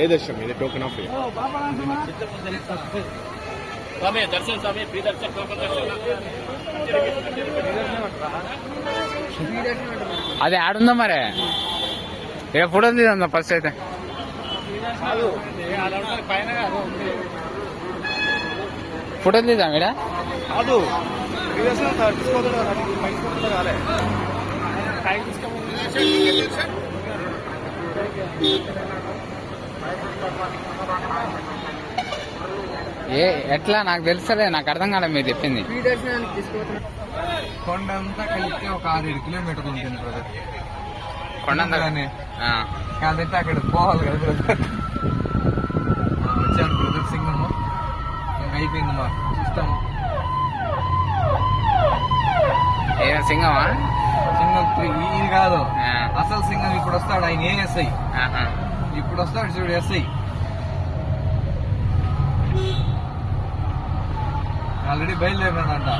ఏ దర్శనం? ఇది token of స్వామి దర్శనం స్వామి ఫ్రీ దర్శనం టోకన్ దర్శనం. అది ఆడుందా మరి? ఏ ఫోటో తీద్దాం ఫస్ట్ అయితే? ఫోటో తీద్దాం ఇక్కడ కాదు ఫ్రీ ఏ ఎట్లా? నాకు తెలుసలే నాకు అర్థం కాలే మీరు చెప్పింది. కొండ అంతా కలిపితే ఒక ఆరేడు కిలోమీటర్లు ఉంటుంది బ్రదర్ కొండంత కొండనే. ఆ. కాదంటే అక్కడ పోవాలి కదా బ్రదర్ వచ్చాను బ్రదర్ సింగం ఇంకా అయిపోయింది మా చూస్తాం ఏ సింగమా? సింగం ఇది కాదు. అసలు సింగం ఇప్పుడు వస్తాడు ఆయన ఏఎస్ఐ ఆహా. ఇప్పుడు వస్తాడు చూడు ఎస్ఐ. ఆల్రెడీ బయలుదేరినాడంట.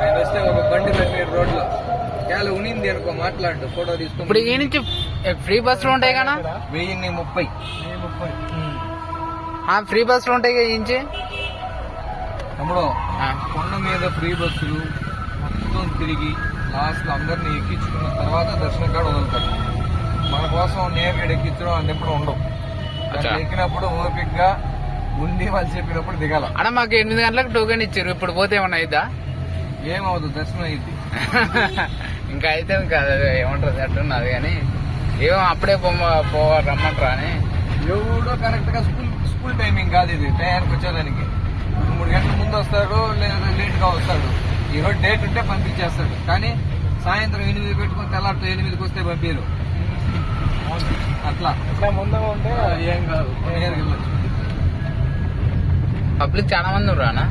ఆయన వస్తే ఒక బండి పెట్టాడు రోడ్లో. చాలా ఉనింది అనుకో మాట్లాడు ఫోటో ఇప్పుడు తీసుకుని ఈ నుంచి ఫ్రీ బస్సులు ఉంటాయి కదా? వెయ్యిన్ని ముప్పై. ఆ ఫ్రీ బస్సులు ఉంటాయి కదా ఈ నుంచి? తమ్ముడు ఆ. కొండ మీద ఫ్రీ బస్సులు మొత్తం తిరిగి లాస్ట్లో అందరిని ఎక్కించుకున్న తర్వాత దర్శనం కాడ వదులుతారు. మన కోసం నేరుగా ఎక్కించడం అన్నప్పుడు ఉండవు. అచ్చా. దాంట్లో ఎక్కినప్పుడు ఓపిక్గా ఉండి వాళ్ళు చెప్పినప్పుడు దిగాల. అన్న మాకు ఎనిమిది గంటలకు టోకెన్ ఇచ్చారు. ఇప్పుడు పోతే ఏమన్నా అయిద్దా? ఏమవుతుంది దర్శనం అయింది ఇంకా అయితే ఇంకా అది ఏమంటారు అట్టున్నది కానీ ఏమో అప్పుడే పొమ్మ పోవాలి రమ్మంటారా అని. ఎవడో కరెక్ట్గా స్కూల్ స్కూల్ టైమింగ్ కాదు ఇది టయానికి వచ్చేదానికి. మూడు గంటల ముందు వస్తాడు లేదా లేట్గా వస్తాడు. ఈ రోజు డేట్ ఉంటే పంపించేస్తాడు. కానీ సాయంత్రం ఎనిమిది పెట్టుకుని తెల్లారితో ఎనిమిదికి వస్తే పంపించరు అట్లా. ఇట్లా ముందుగా ఉంటే ఏం కాదు. పబ్లిక్ చాలా మంది ఉన్నారు అన్న?